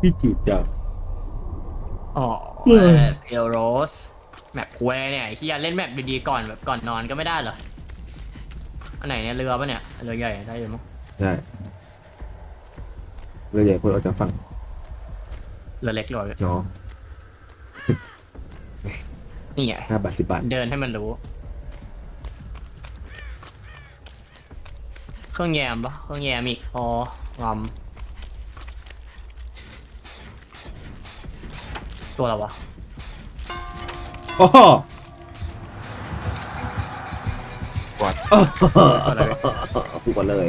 พี่จีบจ้ะ อ๋อเออเพลโรสแมปคุยเนี่ยไอ้ที่เล่นแมปดีๆก่อนแบบก่อนนอนก็ไม่ได้เหรออันไหนเนี่ยเรือปะเนี่ยเรือใหญ่ได้อยู่มั้งใช่เรือใหญ่คนออกจากฝั่งเรือเล็กเลยจอนี่ไงห้าบาทสิบบาทเดินให้มันรู้ เครื่องแยมปะเครื่องแยมอีกพองอม ตัวอะไรวะโอ้โหกดตัวอะไรวะกูก่อนเลย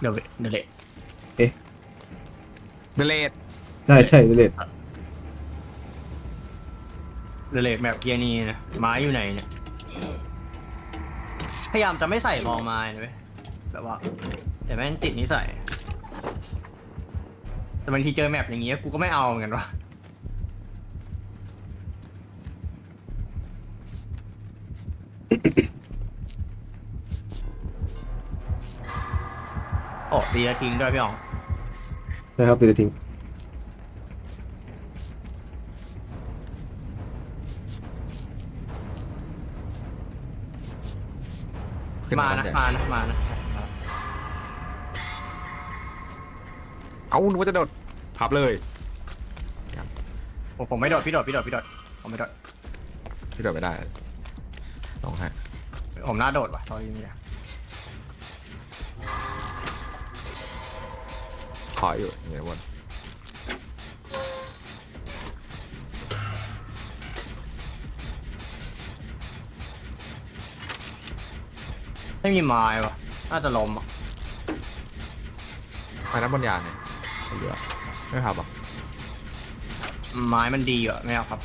เดี๋ยวเดี๋ยวเละเดเลดใช่ใช่เลยเดี๋ยวเละแมปเกียร์นี่นะไม้อยู่ไหนเนี่ยพยายามจะไม่ใส่บอลไม้นะเว้ยแบบว่าแต่แม่งติดนิสัย แต่บางทีเจอแมปอย่างเงี้ยกูก็ไม่เอาเหมือนกันวะโอ้ตีแล้วทิ้งด้วยพี่อ๋องใช่ครับตีทิ้งขึ้นมามานะนะมานะ มานะ เอาหนูว่าจะโดด พับเลยผมผมไม่โดดพี่โดดพี่โดดพี่โดดผมไม่โดดพี่โดดไม่ได้ลองฮะผมน่าโดดว่ะตอนนี้เนี่ยขออยู่เดี๋ยววนไม่มีไม้ว่ะน่าจะล้มอะไปน้ำบนยางเนี่ยเหลือ ไม่พับอะไม้มันดีอะไม่เอาครับ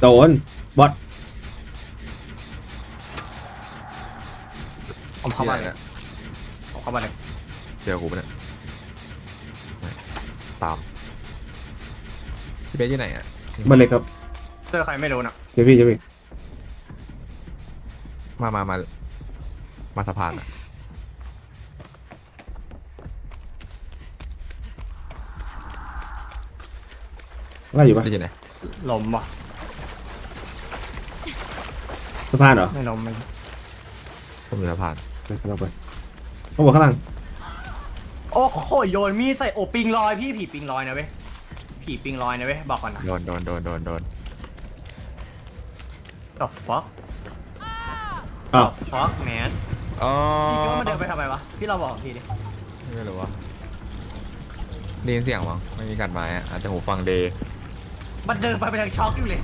โดนบอทผมเข้ามาที่เลไหนยเนี่ยผมเข้ามาเลยเจอกูปะเนี่ยไม่ตามพี่เบสอยู่ไหนอะมันเล็กครับเจอใครไม่รู้น่ะเดี๋ยวพี่เดี๋ยวพี่มามามามาสะพานอะ ไล่อยู่ปะได้ยินไหนล้มว่ะสะพานเหรอไม่ล้มไม่ผมอยู่สะพานไปกำลังไปเอาหัวข้างล่างโอ้โหโยนมีดใส่โอ้ปิงลอยพี่ผีปิงลอยนะเว้ยผีปิงลอยนะเว้ยบอกก่อนนะ โดนโดนโดนโดนโดน the fuck อ้าว the fuck man อ๋อพี่คิดว่ามันเดินไปทำไมวะพี่เราบอกพี่ดิไม่รู้ว่าได้ยินเสียงมั้งไม่มีการไม้อะอาจจะหูฟังเดย์ มันเดินไปไปทางช็อกอยู่เลย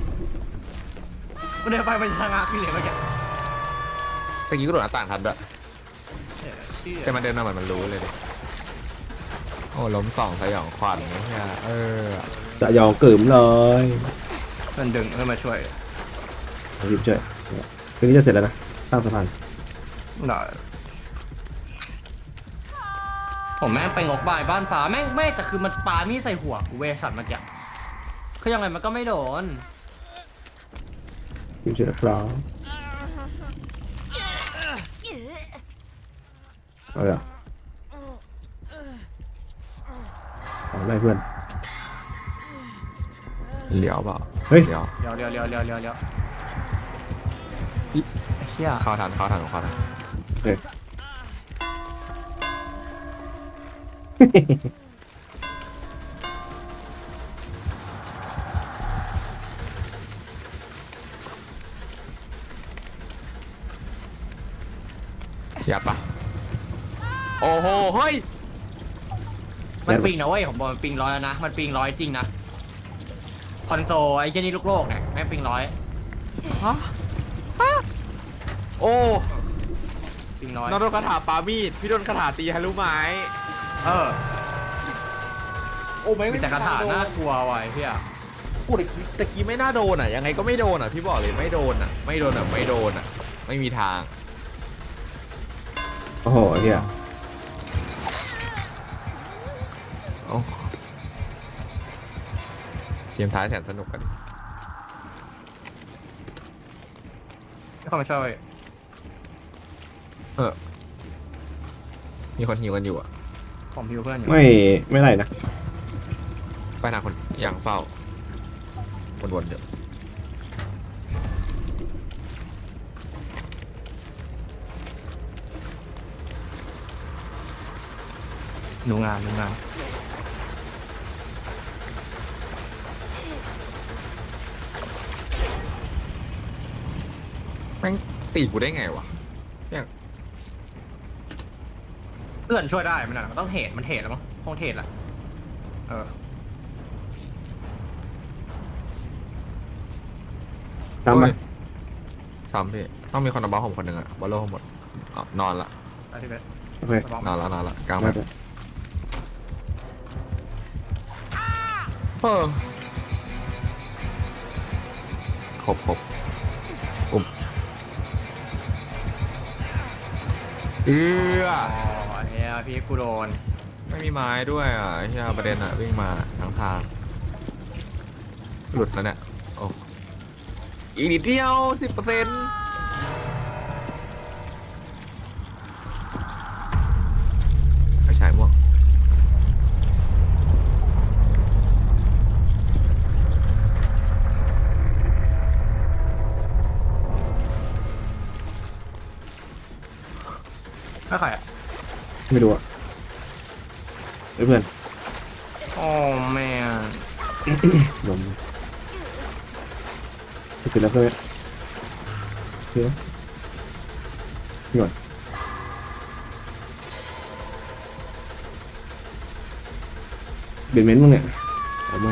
มันเดินไปไปทางอาร์คอยู่เลยเมื่อกี้ตะกี้ก็โดดหน้าต่างทันด้วยเออเชื่อแต่มันเดินมาเหมือนมันรู้เลยดิโอ้ล้มสองสยองขวัญเนี่ยเออจะยองเกิมเลยมันดึงเพื่อมาช่วยเอาหยิบช่วยคืนนี้จะเสร็จแล้วนะข้ามสะพานหน่อยผมแม่งไปงกบายบ้านฟ้าแม่งไม่แต่คือมันปามีดใส่หัวกูเวสัตว์เมื่อกี้ คือยังไงมันก็ไม่โดนหยิบช่วยนะครับเอาเลยเหรอเอาไล่เพื่อน เหลียวเปล่าเฮ้ยเหลียวเลี้ยวเลี้ยวเลี้ยวเลี้ยวเลี้ยวเลี้ยวอิเฮียเข้าทันเข้าทันเข้าทันเฮ้ ยยับปะโอ้โหเฮ้ยมันปิงนะเว้ยผมบอกมันปิงร้อยแล้วนะมันปิงร้อยจริงนะคอนโซลไอ้เจนี่ลูกโลกเนี่ยแม่งปิงร้อยฮะฮะโอ้ปิงร้อยน้องโดนคาถาปามีดพี่โดนคาถาตีฮารุไม้เออโอ้ไม่มีแต่คาถาน่ากลัวว่ะไอ้เฮียพูดตะกี้ตะกี้ไม่น่าโดนอะยังไงก็ไม่โดนอะพี่บอกเลยไม่โดนอะไม่โดนอะไม่โดนอะไม่มีทาง โอ้โหเฮียโอ้เกมท้ายแสนสนุกกันเข้ามาช่วยเออ มีคนหิวกันอยู่อะ ผมพิวเพื่อนอยู่ไม่ไม่ไรนะ ไปหนาคนอย่างเฝ้าวนๆเดี๋ยว ดูงานดูงานแม่งตีกูได้ไงวะเพื่อนช่วยได้มันน่ะมันต้องเหตุมันเหตุแล้วมั้งคงเหตุแหละเออตามไปโอ้ยซ้ำพี่ต้องมีคนเอาบอลผมคนหนึ่งอะบอลโลผมหมดอ๋อนอนละไปที่เบสโอเคระวังนอนละนอนละกลางมาแบ เออครบครบอุ้มเอืออ๋อเฮียพี่กูโดนไม่มีไม้ด้วยอะไอ้เฮียประเด็นอะวิ่งมาทางทาง หลุดแล้วเนี่ยโอ้อีกนิดเดียวสิบเปอร์เซ็นต์ ไม่รู้อะเฮ้ยเพื่อนโอ้แม่งลมเสร็จแล้วเพื่อนเพื่อนนี่ก่อนเบนเมนต์มั้งเนี่ยเอาไม่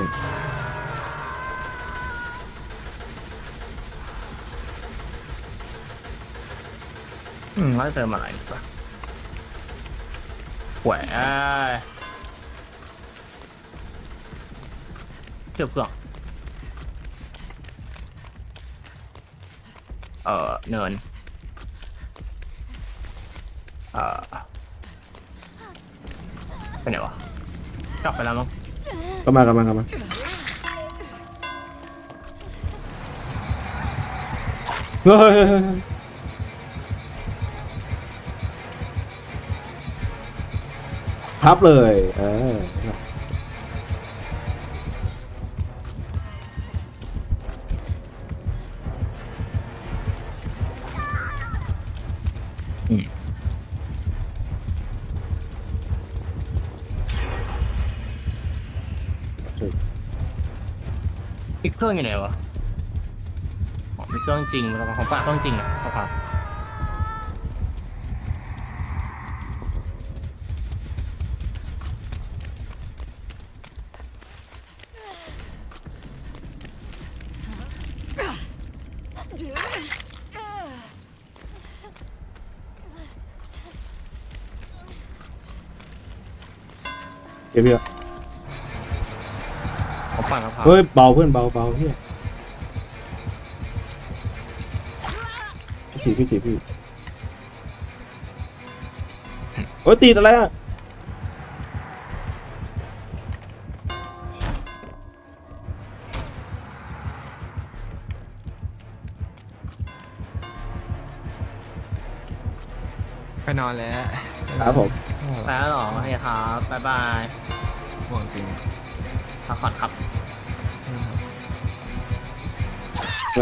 อืมว่าจะเติมอะไรดีกว่าแหวเกือบเกือบเออเนิน เออไปไหนวะกลับไปแล้วมั้งกลับมากลับมากลับมาเฮ้ย เฮ้ยเฮ้ยเฮ้ยพับเลยเอออีกเครื่องอยู่ไหนวะอ๋อมีเครื่องจริงแล้วของป้าเครื่องจริงอะสภาพเก็บพี่อะของป้าสภาพเฮ้ยเบาเพื่อนเบาเบาเฮียพี่จีพี่จีพี่โอ้ยตีดอะไรอะไปนอนแล้วครับผม ไปแล้วเหรอโอเคครับบ๊ายบายห่วงจริงพักผ่อนครับ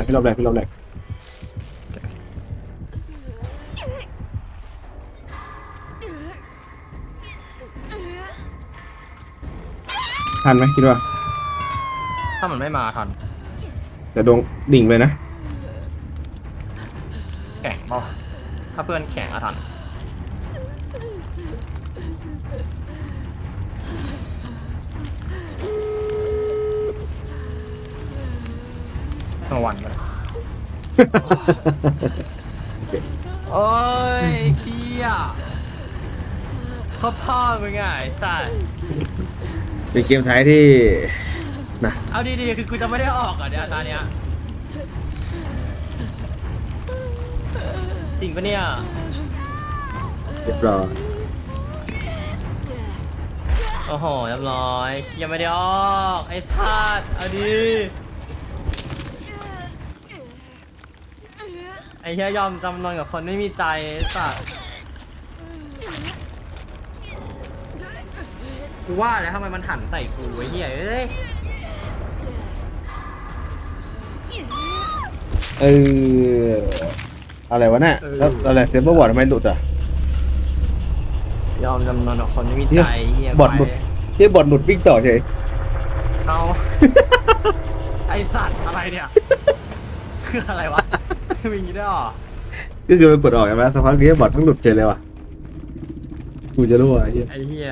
พี่รอบแรกพี่รอบแรกทันไหมคิดว่าถ้ามันไม่มาทันแต่ดวงดิ่งเลยนะ แข่งเปล่าถ้าเพื่อนแข่งอะทัน ทั้งวันเลยโอ้ยเฮียเขาพ่อมึงไงไอ้สัสเป็นเกมท้ายที่นะเอาดีๆ คือกูจะไม่ได้ออกอะเนี่ยตาเนี้ยจริงปะเนี่ย เรียบร้อย โอ้โหเรียบร้อย ยังไม่ได้ออกไอ้ชาดเอาดีไอ้เฮียยอมจำนนกับคนไม่มีใจไอ้สัตว์กูว่าแล้วทำไมมันหันใส่กูไอ้เฮียเอ้ยเอออะไรวะเนี่ยแล้วอะไรเซฟเวอร์บอร์ดทำไมหลุดอะ ยอมจำนนกับคนไม่มีใจเหี้ยบอร์ดหลุดเฮ้ยบอร์ดหลุดวิ่งต่อเฉยเอาไอสัตว์อะไรเนี่ยคืออะไรวะมีอย่างงี้ด้วยเหรอก็คือมันกดออกใช่ไหมสักพักนี้บอร์ดมันหลุดเฉยเลยว่ะกูจะรู้อะไอ้เหี้ยไอ้เหี้ย